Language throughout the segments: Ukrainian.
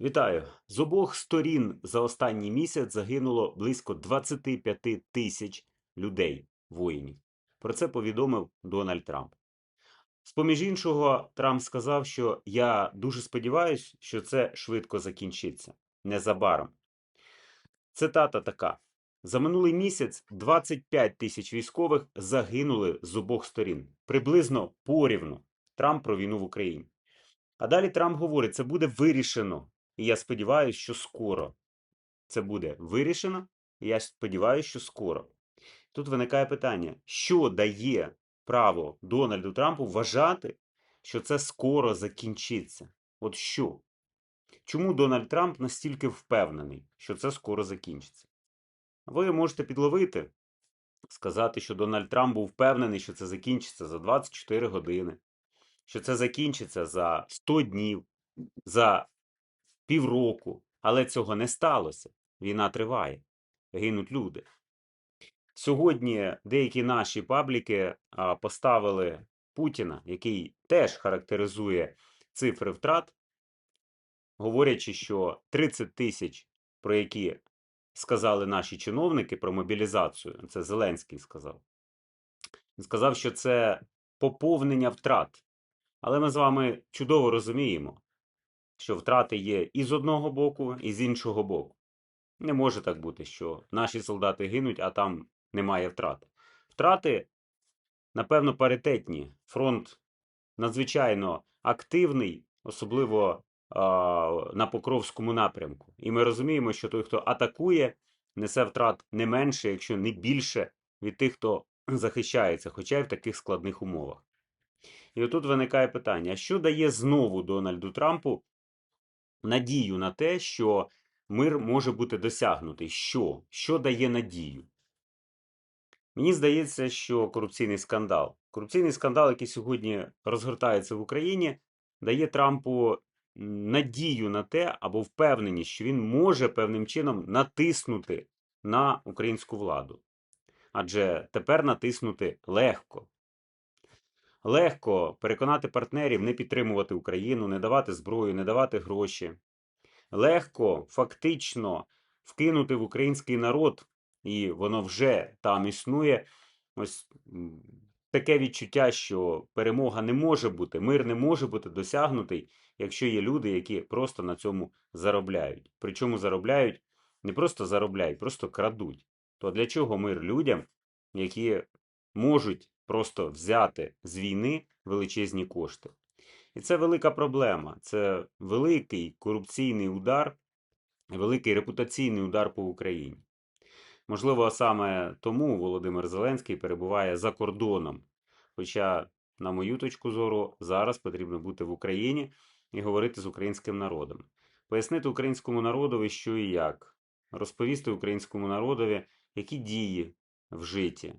Вітаю! З обох сторін за останній місяць загинуло близько 25 тисяч людей, воїнів. Про це повідомив Дональд Трамп. З поміж іншого, Трамп сказав, що я дуже сподіваюся, що це швидко закінчиться незабаром. Цитата така: за минулий місяць 25 тисяч військових загинули з обох сторін, приблизно порівну. Трамп про війну в Україні. А далі Трамп говорить, це буде вирішено. І я сподіваюся, що скоро це буде вирішено. І я сподіваюся, що скоро. Тут виникає питання: що дає право Дональду Трампу вважати, що це скоро закінчиться? От що? Чому Дональд Трамп настільки впевнений, що це скоро закінчиться? Ви можете підловити, сказати, що Дональд Трамп був впевнений, що це закінчиться за 24 години, що це закінчиться за 100 днів, за півроку, але цього не сталося. Війна триває, гинуть люди. Сьогодні деякі наші пабліки поставили Путіна, який теж характеризує цифри втрат, говорячи, що 30 тисяч, про які сказали наші чиновники про мобілізацію, це Зеленський сказав. Він сказав, що це поповнення втрат. Але ми з вами чудово розуміємо, що втрати є і з одного боку, і з іншого боку. Не може так бути, що наші солдати гинуть, а там немає втрат. Втрати, напевно, паритетні. Фронт надзвичайно активний, особливо а, на Покровському напрямку. І ми розуміємо, що той, хто атакує, несе втрат не менше, якщо не більше від тих, хто захищається, хоча й в таких складних умовах. І отут виникає питання: що дає знову Дональду Трампу надію на те, що мир може бути досягнутий? Що? Що дає надію? Мені здається, що корупційний скандал. Корупційний скандал, який сьогодні розгортається в Україні, дає Трампу надію на те або впевненість, що він може певним чином натиснути на українську владу. Адже тепер натиснути легко. Легко переконати партнерів не підтримувати Україну, не давати зброю, не давати гроші. Легко фактично вкинути в український народ, і воно вже там існує. Ось таке відчуття, що перемога не може бути, мир не може бути досягнутий, якщо є люди, які просто на цьому заробляють. Причому заробляють не просто заробляють, просто крадуть. То для чого мир людям, які можуть просто взяти з війни величезні кошти? І це велика проблема. Це великий корупційний удар, великий репутаційний удар по Україні. Можливо, саме тому Володимир Зеленський перебуває за кордоном. Хоча, на мою точку зору, зараз потрібно бути в Україні і говорити з українським народом, пояснити українському народові, що і як, розповісти українському народові, які дії вжиті.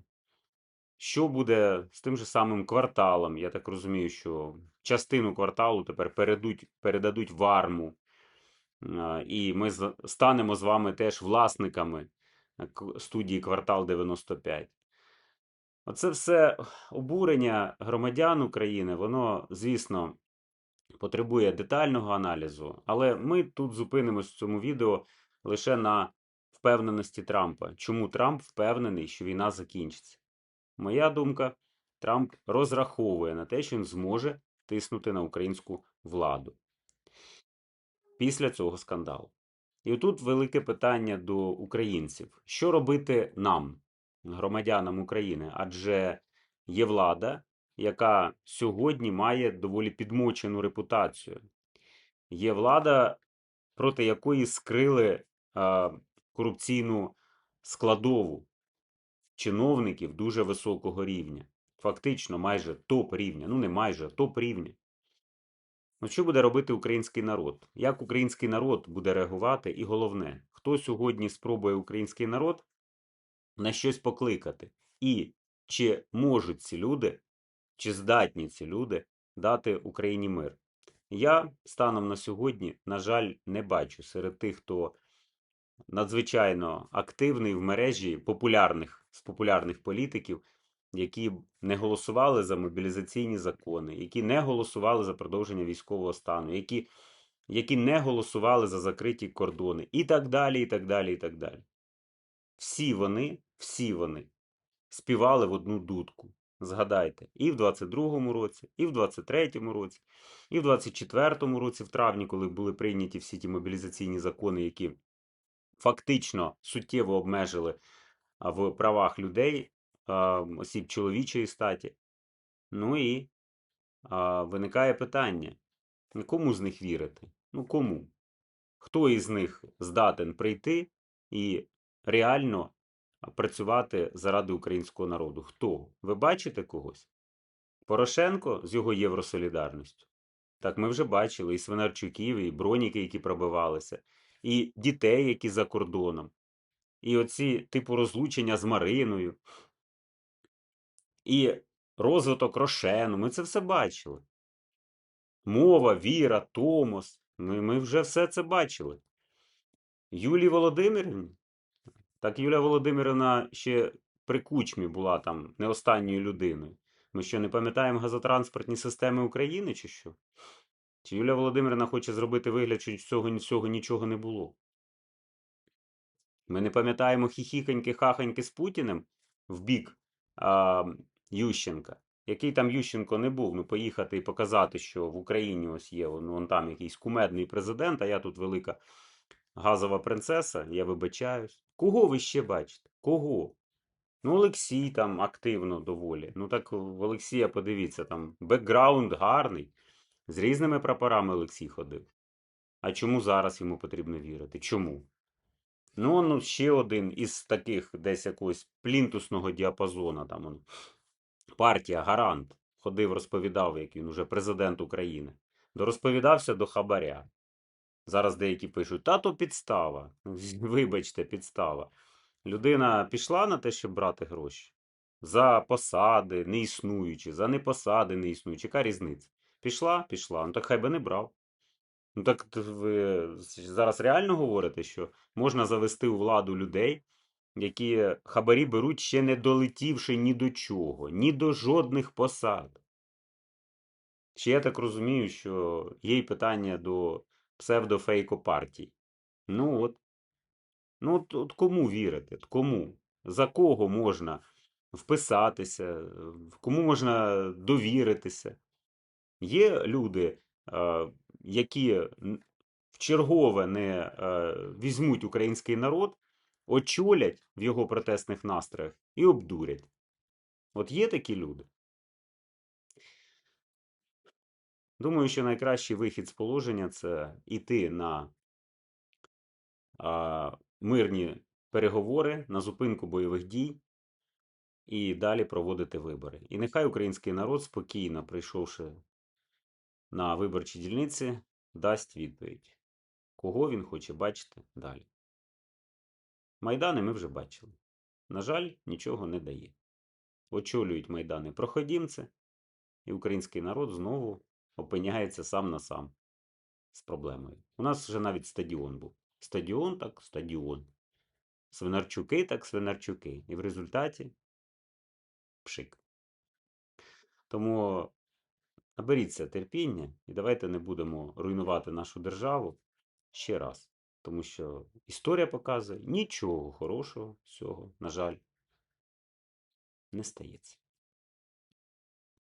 Що буде з тим же самим кварталом? Я так розумію, що частину кварталу тепер передуть, передадуть в арму, і ми станемо з вами теж власниками студії Квартал 95. Оце все обурення громадян України, воно, звісно, потребує детального аналізу, але ми тут зупинимось в цьому відео лише на впевненості Трампа. Чому Трамп впевнений, що війна закінчиться? Моя думка, Трамп розраховує на те, що він зможе тиснути на українську владу після цього скандалу. І тут велике питання до українців: що робити нам, громадянам України? Адже є влада, яка сьогодні має доволі підмочену репутацію. Є влада, проти якої скрили а, корупційну складову чиновників дуже високого рівня. Фактично, майже топ рівня. Ну, не майже, топ рівня. Ну, що буде робити український народ? Як український народ буде реагувати? І головне, хто сьогодні спробує український народ на щось покликати? І чи можуть ці люди, чи здатні ці люди дати Україні мир? Я станом на сьогодні, на жаль, не бачу серед тих, хто надзвичайно активний в мережі популярних з популярних політиків які не голосували за мобілізаційні закони, які не голосували за продовження військового стану, які які не голосували за закриті кордони, і так далі, і так далі, і так далі. Всі вони, всі вони співали в одну дудку. Згадайте, і в 22-му році, і в 23-му році, і в 24-му році, в травні, коли були прийняті всі ті мобілізаційні закони, які фактично суттєво обмежили в правах людей, осіб чоловічої статі. Ну і виникає питання: кому з них вірити? Ну кому? Хто із них здатен прийти і реально працювати заради українського народу? Хто? Ви бачите когось? Порошенко з його євросолідарністю. Так, ми вже бачили і Свинарчуків, і броніки, які пробивалися, і дітей, які за кордоном, і оці типу розлучення з Мариною, і розвиток Рошену. Ми це все бачили. Мова, віра, Томос. Ми, ми вже все це бачили. Юлії Володимирівні? Так Юлія Володимирівна ще при кучмі була там не останньою людиною. Ми що, не пам'ятаємо газотранспортні системи України, чи що? Чи Юлія Володимирівна хоче зробити вигляд, що цього, цього нічого не було? Ми не пам'ятаємо хіхіконьки, хахоньки з Путіним в бік а, Ющенка. Який там Ющенко не був, ну поїхати і показати, що в Україні ось є ну, вон там якийсь кумедний президент, а я тут велика газова принцеса, я вибачаюсь. Кого ви ще бачите? Кого? Ну, Олексій там активно доволі. Ну так в Олексія подивіться, там бекграунд гарний. З різними прапорами Олексій ходив. А чому зараз йому потрібно вірити? Чому? Ну, ну ще один із таких десь якогось плінтусного діапазону. Там он, партія Гарант ходив, розповідав, як він уже президент України. Дорозповідався до хабаря. Зараз деякі пишуть: та то підстава. Вибачте, підстава. Людина пішла на те, щоб брати гроші. За посади не існуючі, за непосади не існуючі. Яка різниця? Пішла, пішла. Ну так хай би не брав. Ну так ви зараз реально говорите, що можна завести у владу людей, які хабарі беруть ще не долетівши ні до чого, ні до жодних посад. Чи я так розумію, що є й питання до псевдофейкопартій? Ну от. Ну от, от кому вірити? Кому? За кого можна вписатися? Кому можна довіритися? Є люди, які н- вчергове не е, візьмуть український народ, очолять в його протестних настроях і обдурять. От є такі люди. Думаю, що найкращий вихід з положення це йти на а, мирні переговори, на зупинку бойових дій і далі проводити вибори. І нехай український народ спокійно, прийшовши на виборчі дільниці, дасть відповідь, кого він хоче бачити далі. Майдани ми вже бачили. На жаль, нічого не дає. Очолюють майдани проходімці, і український народ знову опиняється сам на сам з проблемою. У нас вже навіть стадіон був. Стадіон так стадіон. Свинарчуки так свинарчуки. І в результаті пшик. Тому наберіться терпіння і давайте не будемо руйнувати нашу державу ще раз. Тому що історія показує нічого хорошого з цього, на жаль, не стається.